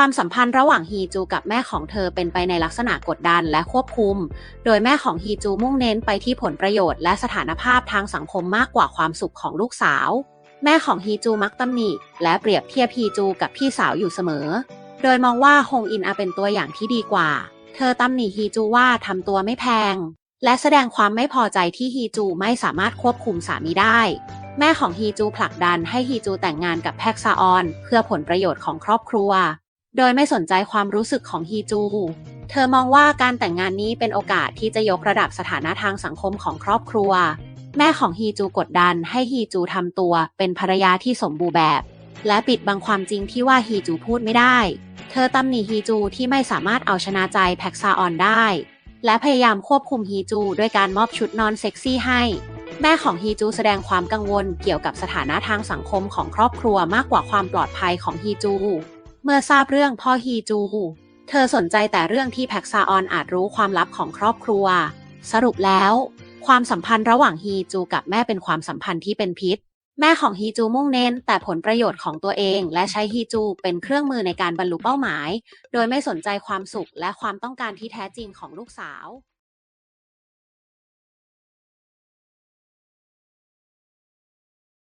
ความสัมพันธ์ระหว่างฮีจูกับแม่ของเธอเป็นไปในลักษณะกดดันและควบคุม โดยแม่ของฮีจูมุ่งเน้นไปที่ผลประโยชน์และสถานภาพทางสังคมมากกว่าความสุขของลูกสาว แม่ของฮีจูมักตำหนิ และเปรียบเทียบฮีจูกับพี่สาวอยู่เสมอ โดยมองว่าฮงอินอาเป็นตัวอย่างที่ดีกว่า เธอตำหนิฮีจูว่าทำตัวไม่แพง และแสดงความไม่พอใจที่ฮีจูไม่สามารถควบคุมสามีได้แม่ของฮีจูผลักดันให้ฮีจูแต่งงานกับแพ็กซาออน เพื่อผลประโยชน์ของครอบครัว โดยไม่สนใจความรู้สึกของฮีจู เธอมองว่าการแต่งงานนี้เป็นโอกาสที่จะยกระดับสถานะทางสังคมของครอบครัว แม่ของฮีจูกดดันให้ฮีจูทำตัวเป็นภรรยาที่สมบูรณ์แบบ และปิดบังความจริงที่ว่าฮีจูพูดไม่ได้ เธอตำหนิฮีจูที่ไม่สามารถเอาชนะใจแพ็กซาออนได้ และพยายามควบคุมฮีจูด้วยการมอบชุดนอนเซ็กซี่ให้แม่ของฮีจูแสดงความกังวลเกี่ยวกับสถานะทางสังคมของครอบครัวมากกว่าความปลอดภัยของฮีจู เมื่อทราบเรื่องพ่อฮีจู เธอสนใจแต่เรื่องที่แพ็กซาออนอาจรู้ความลับของครอบครัว สรุปแล้ว ความสัมพันธ์ระหว่างฮีจูกับแม่เป็นความสัมพันธ์ที่เป็นพิษ แม่ของฮีจูมุ่งเน้นแต่ผลประโยชน์ของตัวเอง และใช้ฮีจูเป็นเครื่องมือในการบรรลุเป้าหมาย โดยไม่สนใจความสุขและความต้องการที่แท้จริงของลูกสาว